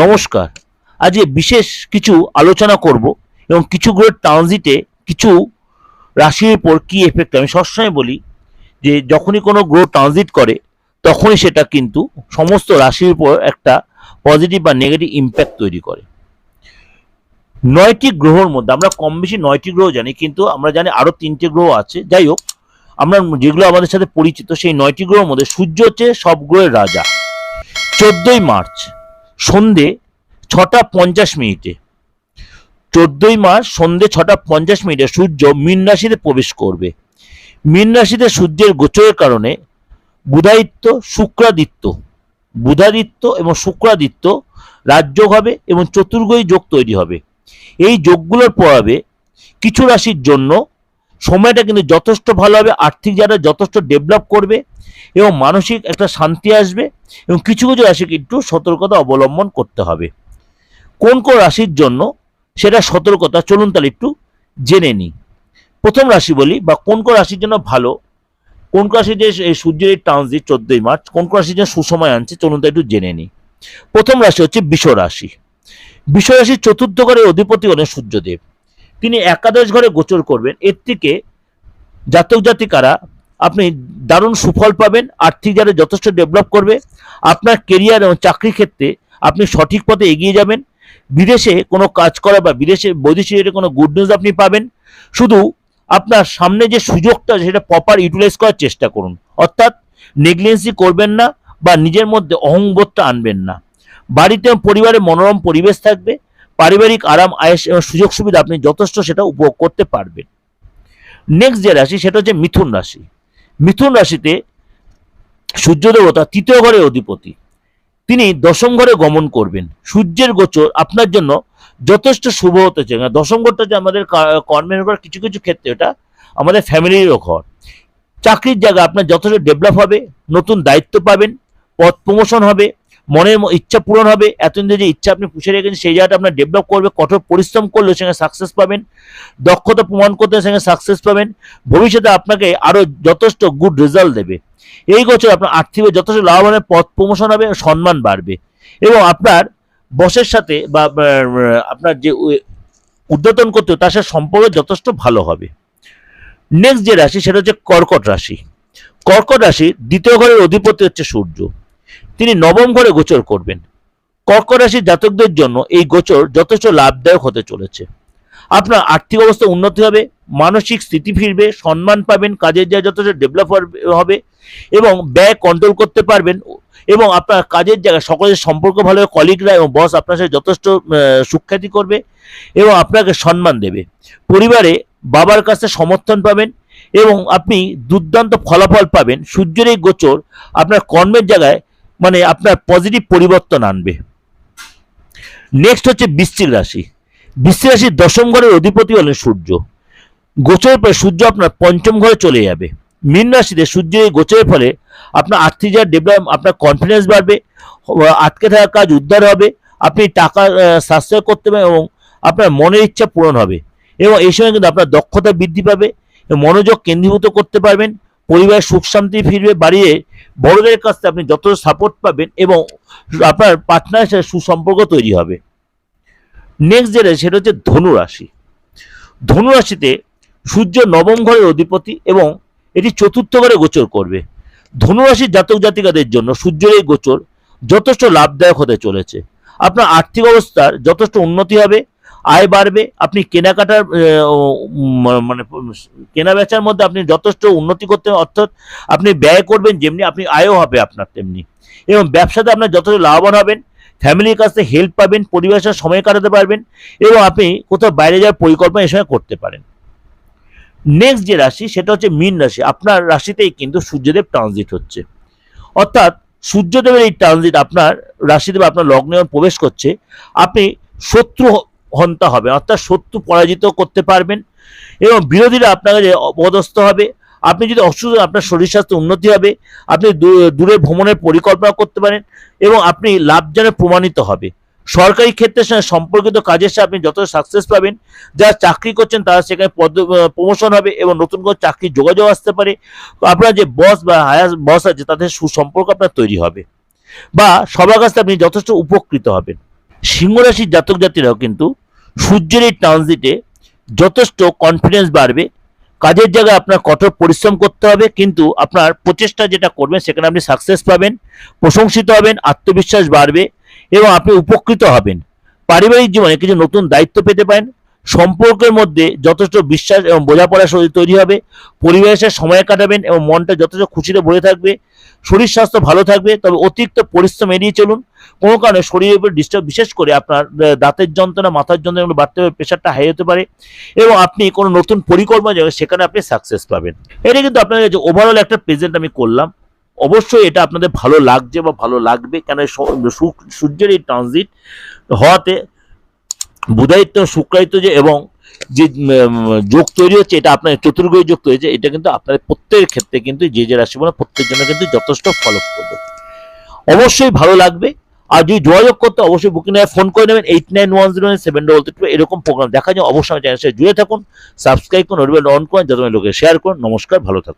নমস্কার। আজকে বিশেষ কিছু আলোচনা করব এবং কিছু গ্রহের ট্রানজিটে কিছু রাশির উপর কী এফেক্ট আমি সবসময় বলি যে যখনই কোনো গ্রহ ট্রানজিট করে, তখনই সেটা কিন্তু সমস্ত রাশির উপর একটা পজিটিভ বা নেগেটিভ ইম্প্যাক্ট তৈরি করে। নয়টি গ্রহর মধ্যে, আমরা কম বেশি নয়টি গ্রহ জানি, কিন্তু আমরা জানি আরও তিনটে গ্রহ আছে। যাই হোক, আমরা যেগুলো আমাদের সাথে পরিচিত, সেই নয়টি গ্রহের মধ্যে সূর্য হচ্ছে সব গ্রহের রাজা। চোদ্দই মার্চ সন্ধে ছটা পঞ্চাশ মিনিটে। চোদ্দই মার্চ সন্ধে ছটা পঞ্চাশ মিনিটে সূর্য মীন রাশিতে প্রবেশ করবে। মীন রাশিতে সূর্যের গোচরের কারণে বুধাদিত্য শুক্রাদিত্য। বুধাদিত্য এবং শুক্রাদিত্য রাজযোগ হবে এবং চতুর্গই যোগ তৈরি হবে। এই যোগগুলোর প্রভাবে কিছু রাশির জন্য সময়টা কিন্তু যথেষ্ট ভালো হবে, আর্থিক যারা যথেষ্ট ডেভেলপ করবে এবং মানসিক একটা শান্তি আসবে এবং কিছু কিছু রাশিকে একটু সতর্কতা অবলম্বন করতে হবে। কোন কোন রাশির জন্য সেটা সতর্কতা? চলুন তাহলে একটু জেনে নিই। প্রথম রাশি বলি বা কোন কোন রাশির জন্য ভালো, কোন কোন রাশি যে সূর্যের এই ট্রানজিট চোদ্দই মার্চ, কোন কোন রাশির জন্য সুসময় আনছে? চলুন তা একটু জেনে নিই। প্রথম রাশি হচ্ছে বিষ রাশি। বিষ রাশির চতুর্থ ঘরের অধিপতি হলেন সূর্যদেব। তিনি একাদশ ঘরে গোচর করবেন। এর থেকে জাতক জাতিকারা, আপনি দারুণ সুফল পাবেন, আর্থিক যারা যথেষ্ট ডেভেলপ করবে। আপনার কেরিয়ার এবং চাকরি ক্ষেত্রে আপনি সঠিক পথে এগিয়ে যাবেন। বিদেশে কোনো কাজ করা বা বিদেশে বৈদেশিক কোনো গুড নিউজ আপনি পাবেন। শুধু আপনার সামনে যে সুযোগটা, সেটা প্রপার ইউটিলাইজ করার চেষ্টা করুন। অর্থাৎ নেগলিজেন্সি করবেন না বা নিজের মধ্যে অহংবোধটা আনবেন না। বাড়িতে পরিবারে মনোরম পরিবেশ থাকবে। পারিবারিক আরাম, আয়েস এবং সুযোগ সুবিধা আপনি যথেষ্ট সেটা উপভোগ করতে পারবেন। নেক্সট যে রাশি, সেটা হচ্ছে মিথুন রাশি। মিথুন রাশিতে সূর্য দেবতা তৃতীয় ঘরের অধিপতি। তিনি দশম ঘরে গমন করবেন। সূর্যের গোচর আপনার জন্য যথেষ্ট শুভ হতে চায় দশম ঘরটা যে আমাদের কর্মের ঘর কিছু কিছু ক্ষেত্রে এটা আমাদের ফ্যামিলিরও ঘর। চাকরির জায়গা আপনার যথেষ্ট ডেভেলপ হবে, নতুন দায়িত্ব পাবেন, পদ প্রমোশন হবে মনের ইচ্ছা পূরণ হবে, এতদিন যে ইচ্ছা আপনি পুষে রেখেছেন, সেই জায়গাটা আপনার ডেভেলপ করবে, কঠোর পরিশ্রম করলে সেখানে সাকসেস পাবেন, দক্ষতা প্রমাণ করতে সেখানে সাকসেস পাবেন, ভবিষ্যতে আপনাকে আরও যথেষ্ট গুড রেজাল্ট দেবে। এই বছর আপনার আর্থিক যথেষ্ট লাভবানের পথ প্রমোশন হবে, সম্মান বাড়বে। এবং আপনার বসের সাথে বা আপনার যে উদ্যতন করতে তার সাথে সম্পর্ক যথেষ্ট ভালো হবে। নেক্সট যে রাশি, সেটা হচ্ছে কর্কট রাশি। কর্কট রাশি দ্বিতীয় ঘরের অধিপতি হচ্ছে সূর্য। তিনি নবম ঘরে গোচর করবেন। কর্কট রাশির জাতকদের জন্য এই গোচর যথেষ্ট লাভদায়ক হতে চলেছে। আপনার আর্থিক অবস্থা উন্নতি হবে, মানসিক স্থিতি ফিরবে, সম্মান পাবেন, কাজের জায়গা যথেষ্ট ডেভেলপ হবে এবং ব্যয় কন্ট্রোল করতে পারবেন এবং আপনার কাজের জায়গায় সকলের সম্পর্ক ভালো হবে কলিগরা এবং বস আপনার সাথে যথেষ্ট সুখ্যাতি করবে এবং আপনাকে সম্মান দেবে। পরিবারে বাবার কাছে সমর্থন পাবেন এবং আপনি দুর্দান্ত ফলাফল পাবেন। সূর্যের এই গোচর আপনার কর্মের জায়গায় মানে আপনার পজিটিভ পরিবর্তন আনবে। নেক্সট হচ্ছে বৃশ্চিক রাশি। বৃশ্চিক রাশির দশম ঘরের অধিপতি হলেন সূর্য। গোচরের পরে সূর্য আপনার পঞ্চম ঘরে চলে যাবে। মীন রাশিতে সূর্যের এই গোচরের ফলে আপনার আর্থিক যা ডেভেলপ আপনার কনফিডেন্স বাড়বে আটকে থাকা কাজ উদ্ধার হবে, আপনি টাকা সাশ্রয় করতে পারবেন এবং আপনার মনের ইচ্ছা পূরণ হবে। এবং এই সময় কিন্তু আপনার দক্ষতা বৃদ্ধি পাবে মনোযোগ কেন্দ্রীভূত করতে পারবেন। পরিবারের সুখ শান্তি ফিরবে বাড়িয়ে বড়দের কাছ থেকে আপনি যত সাপোর্ট পাবেন এবং আপনার পার্টনারের সাথে সুসম্পর্ক তৈরি হবে। নেক্সট যেটা, সেটা হচ্ছে ধনুরাশি ধনুরাশিতে সূর্য নবম ঘরের অধিপতি এবং এটি চতুর্থ ঘরে গোচর করবে। ধনুরাশির জাতক জাতিকাদের জন্য সূর্যের এই গোচর যথেষ্ট লাভদায়ক হতে চলেছে। আপনার আর্থিক অবস্থার যথেষ্ট উন্নতি হবে। আয় বাড়বে। আপনি কেনাকাটার মানে কেনা বেচার মধ্যে আপনি যথেষ্ট উন্নতি করতে, অর্থাৎ আপনি ব্যয় করবেন যেমনি, আপনি আয়ও হবে আপনার তেমনি। এবং ব্যবসাতে আপনার যথেষ্ট লাভবান হবেন, ফ্যামিলির কাছ হেল্প পাবেন, পরিবারের সাথে সময় কাটাতে পারবেন, এবং আপনি কোথাও বাইরে যাওয়ার পরিকল্পনা সময় করতে পারেন। নেক্সট যে রাশি, সেটা হচ্ছে মীন রাশি। আপনার রাশিতেই কিন্তু সূর্যদেব ট্রানজিট হচ্ছে। অর্থাৎ সূর্যদেবের এই ট্রানজিট আপনার রাশিদেব আপনার লগ্নে প্রবেশ করছে। আপনি শত্রু হন্তা হবে, অর্থাৎ শত্রু পরাজিত করতে পারবেন এবং বিরোধীরা আপনার কাছে অপদস্থ হবে, আপনি যদি অসুস্থ আপনার শরীর স্বাস্থ্য উন্নতি হবে, আপনি দূরে ভ্রমণের পরিকল্পনা করতে পারেন এবং আপনি লাভজনক প্রমাণিত হবে। সরকারি ক্ষেত্রের সঙ্গে সম্পর্কিত কাজের সাথে আপনি যত সাকসেস পাবেন, যারা চাকরি করছেন তারা সেখানে পদ প্রমোশন হবে এবং নতুন করে চাকরির যোগাযোগ আসতে পারে। আপনার যে বস বা হায়ার বস আছে, তাদের সুসম্পর্ক আপনার তৈরি হবে বা সবার কাছে আপনি যথেষ্ট উপকৃত হবেন। সিংহরাশির জাতক জাতিরাও কিন্তু সূর্যের এই ট্রানজিটে যথেষ্ট কনফিডেন্স বাড়বে। কাজের জায়গায় আপনার কঠোর পরিশ্রম করতে হবে, কিন্তু আপনার প্রচেষ্টা যেটা করবেন সেখানে আপনি সাকসেস পাবেন, প্রশংসিত হবেন, আত্মবিশ্বাস বাড়বে এবং আপনি উপকৃত হবেন। পারিবারিক জীবনে কিছু নতুন দায়িত্ব পেতে পারেন, সম্পর্কের মধ্যে যথেষ্ট বিশ্বাস এবং বোঝাপড়া তৈরি হবে পরিবেশের সময় কাটাবেন এবং মনটা যথেষ্ট খুশিতে ভরে থাকবে শরীর স্বাস্থ্য ভালো থাকবে, তবে অতিরিক্ত পরিশ্রম এড়িয়ে চলুন। কোনো কারণে শরীরের উপর ডিস্টার্ব বিশেষ করে আপনার দাঁতের যন্ত্রণা, মাথার যন্ত্রণা বাড়তে হবে প্রেশারটা হাই হতে পারে এবং আপনি কোনো নতুন পরিকল্পনা যাবে সেখানে আপনি সাকসেস পাবেন। এটা কিন্তু আপনাদের কাছে ওভারঅল একটা প্রেজেন্ট আমি করলাম। অবশ্যই এটা আপনাদের ভালো লাগছে বা ভালো লাগবে, কেন সূর্যের এই ট্রানজিট হওয়াতে বুধায়িত্ব শুক্রায়িত্ব যে এবং যে যোগ তৈরি হচ্ছে, এটা আপনার চতুর্গ্রহ যোগ তৈরি হচ্ছে, এটা কিন্তু আপনার প্রত্যেকের ক্ষেত্রে কিন্তু যে যে রাশি বলে প্রত্যেকের জন্য কিন্তু যথেষ্ট ফলপ্রদ অবশ্যই ভালো লাগবে। আর যদি যোগাযোগ করতে অবশ্যই বুকিং ফোন করে নেবেন eight nine one zero nine seven double three এরকম প্রোগ্রাম দেখা যায় অবশ্যই চ্যানেল জুড়ে থাকুন সাবস্ক্রাইব করুন নোটিফিকেশন অন করুন যাতে লোকে শেয়ার করুন, নমস্কার, ভালো থাকুন।